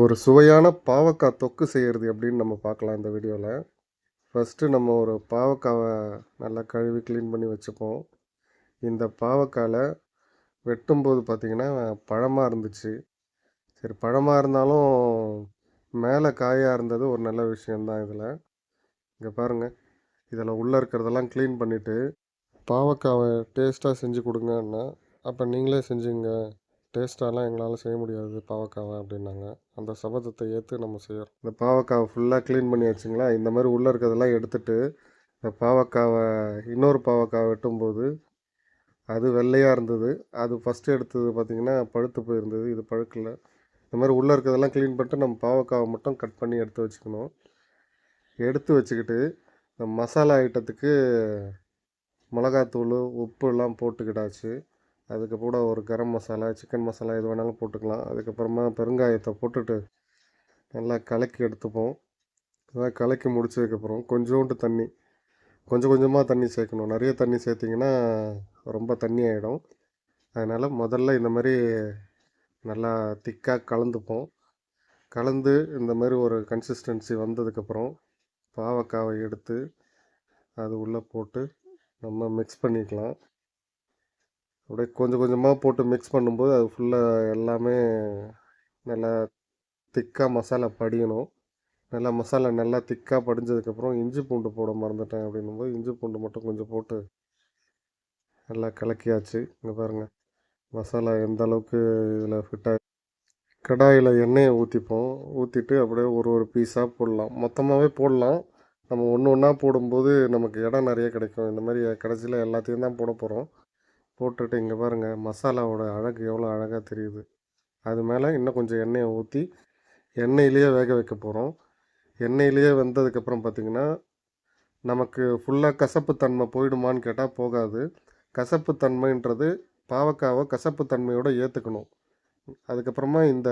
ஒரு சுவையான பாவக்காய் தொக்கு செய்கிறது எப்படின்னு நம்ம பார்க்கலாம் இந்த வீடியோவில் ஃபஸ்ட்டு நம்ம ஒரு பாவக்காவை நல்லா கழுவி க்ளீன் பண்ணி வச்சுப்போம். இந்த பாவக்காயில் வெட்டும்போது பார்த்திங்கன்னா பழமாக இருந்துச்சு. சரி பழமாக இருந்தாலும் மேலே காயாக இருந்தது ஒரு நல்ல விஷயந்தான் இதில். இங்கே பாருங்கள் இதில் உள்ளே இருக்கிறதெல்லாம் க்ளீன் பண்ணிவிட்டு பாவக்காவை டேஸ்ட்டாக செஞ்சு கொடுங்கன்னா அப்போ நீங்களே செஞ்சுங்க. டேஸ்ட்டாலாம் எங்களால் செய்ய முடியாது பாவக்காவை அப்படின்னாங்க. அந்த சபதத்தை ஏற்று நம்ம செய்கிறோம் இந்த பாவக்காவை ஃபுல்லாக க்ளீன் பண்ணி வச்சுங்களா? இந்த மாதிரி உள்ளே இருக்கிறதெல்லாம் எடுத்துட்டு இந்த பாவக்காவை இன்னொரு பாவக்காவை வெட்டும்போது அது வெள்ளையாக இருந்தது. அது ஃபஸ்ட்டு எடுத்தது பார்த்திங்கன்னா பழுத்து போயிருந்தது. இது பழுக்கல. இந்த மாதிரி உள்ளே இருக்கிறதெல்லாம் க்ளீன் பண்ணிட்டு நம்ம பாவக்காவை மட்டும் கட் பண்ணி எடுத்து வச்சுக்கணும். எடுத்து வச்சுக்கிட்டு இந்த மசாலா ஐட்டத்துக்கு மிளகாத்தூள் உப்பு எல்லாம் போட்டுக்கிட்டாச்சு. அதுக்கு கூட ஒரு கரம் மசாலா சிக்கன் மசாலா எது வேணாலும் போட்டுக்கலாம். அதுக்கப்புறமா பெருங்காயத்தை போட்டுட்டு நல்லா கலக்கி எடுத்துப்போம். அதான் கலக்கி முடிச்சதுக்கப்புறம் கொஞ்சோண்டு தண்ணி கொஞ்சம் கொஞ்சமாக தண்ணி சேர்க்கணும். நிறைய தண்ணி சேர்த்திங்கன்னா ரொம்ப தண்ணி ஆகிடும் அதனால் முதல்ல இந்த மாதிரி நல்லா திக்காக கலந்துப்போம். கலந்து இந்த மாதிரி ஒரு கன்சிஸ்டன்சி வந்ததுக்கப்புறம் பாவக்காவை எடுத்து அது உள்ளே போட்டு நம்ம மிக்ஸ் பண்ணிக்கலாம். அப்படியே கொஞ்சம் கொஞ்சமாக போட்டு மிக்ஸ் பண்ணும்போது அது ஃபுல்லாக எல்லாமே நல்லா திக்காக மசாலா படியணும். நல்லா மசாலா நல்லா திக்காக படிஞ்சதுக்கப்புறம் இஞ்சி பூண்டு போட மறந்துட்டேன் அப்படின்னும்போது இஞ்சி பூண்டு மட்டும் கொஞ்சம் போட்டு நல்லா கலக்கியாச்சு. இங்கே பாருங்கள் மசாலா எந்த அளவுக்கு இதில் ஃபிட்டாக கடாயில் எண்ணெயை ஊற்றிப்போம் ஊற்றிட்டு அப்படியே ஒரு ஒரு பீஸாக போடலாம். மொத்தமாகவே போடலாம். நம்ம ஒன்று ஒன்றா போடும்போது நமக்கு இடம் நிறைய கிடைக்கும். இந்த மாதிரி கடைசியில் எல்லாத்தையும் தான் போட போகிறோம் போட்டுட்டு இங்கே பாருங்கள் மசாலாவோட அழகு எவ்வளோ அழகாக தெரியுது. அது மேலே இன்னும் கொஞ்சம் எண்ணெயை ஊற்றி எண்ணெயிலேயே வேக வைக்க போகிறோம் எண்ணெயிலேயே வெந்ததுக்கப்புறம் பார்த்திங்கன்னா நமக்கு ஃபுல்லாக கசப்புத்தன்மை போயிடுமான்னு கேட்டால் போகாது. கசப்புத்தன்மைன்றது பாவக்காவை கசப்புத்தன்மையோடு ஏற்றுக்கணும் அதுக்கப்புறமா இந்த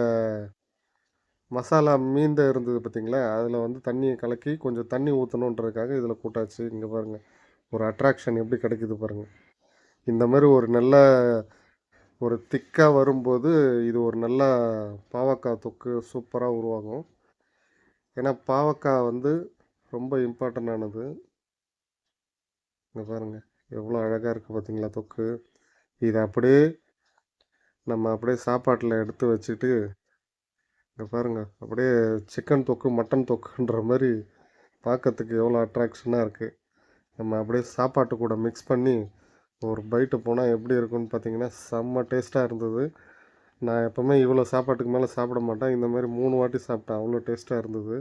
மசாலா மீந்த இருந்தது பார்த்திங்களா அதில் வந்து தண்ணியை கலக்கி கொஞ்சம் தண்ணி ஊற்றணுன்றதுக்காக இதில் கூட்டாச்சு. இங்கே பாருங்கள் ஒரு அட்ராக்ஷன் எப்படி கிடைக்குது பாருங்கள் இந்த மாதிரி ஒரு நல்ல ஒரு திக்காக வரும்போது இது ஒரு நல்ல பாவக்காய் தொக்கு சூப்பராக உருவாகும். ஏன்னா பாவக்காய் வந்து ரொம்ப இம்பார்ட்டண்டானது இங்கே பாருங்கள் எவ்வளோ அழகாக இருக்குது பார்த்தீங்களா தொக்கு. இதை அப்படியே நம்ம அப்படியே சாப்பாட்டில் எடுத்து வச்சுட்டு இங்கே பாருங்கள் அப்படியே சிக்கன் தொக்கு மட்டன் தொக்குன்ற மாதிரி பார்க்கறதுக்கு எவ்வளோ அட்ராக்ஷனாக இருக்குது நம்ம அப்படியே சாப்பாட்டு கூட மிக்ஸ் பண்ணி ஒரு பைட்டு போனால் எப்படி இருக்குன்னு பார்த்தீங்கன்னா செம்ம டேஸ்ட்டாக இருந்தது. நான் எப்போவுமே இவ்வளோ சாப்பாட்டுக்கு மேலே சாப்பிட மாட்டேன். இந்த மாதிரி மூணு வாட்டி சாப்பிட்டேன். அவ்வளோ டேஸ்ட்டாக இருந்தது.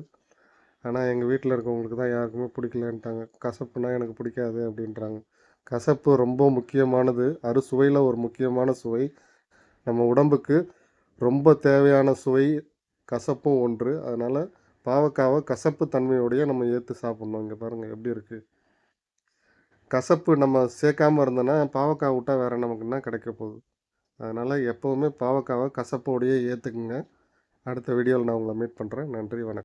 ஆனால் எங்கள் வீட்டில் இருக்கவங்களுக்கு தான் யாருக்குமே பிடிக்கலன்ட்டாங்க. கசப்புனா எனக்கு பிடிக்காது அப்படின்றாங்க. கசப்பு ரொம்ப முக்கியமானது. அறுசுவையில் ஒரு முக்கியமான சுவை. நம்ம உடம்புக்கு ரொம்ப தேவையான சுவை. கசப்பும் ஒன்று. அதனால் பாவக்காவை கசப்பு தன்மையோடைய நம்ம ஏற்று சாப்பிட்ணும். இங்கே பாருங்கள் எப்படி இருக்குது கசப்பு நம்ம சேர்க்காமல் இருந்தோன்னா பாவக்காய் விட்டால் வேறு நமக்கு என்ன கிடைக்க போகுது? அதனால் எப்போவுமே பாவக்காவை கசப்போடையே ஏற்றுக்குங்க அடுத்த வீடியோவில் நான் உங்களை மீட் பண்ணுறேன் நன்றி வணக்கம்.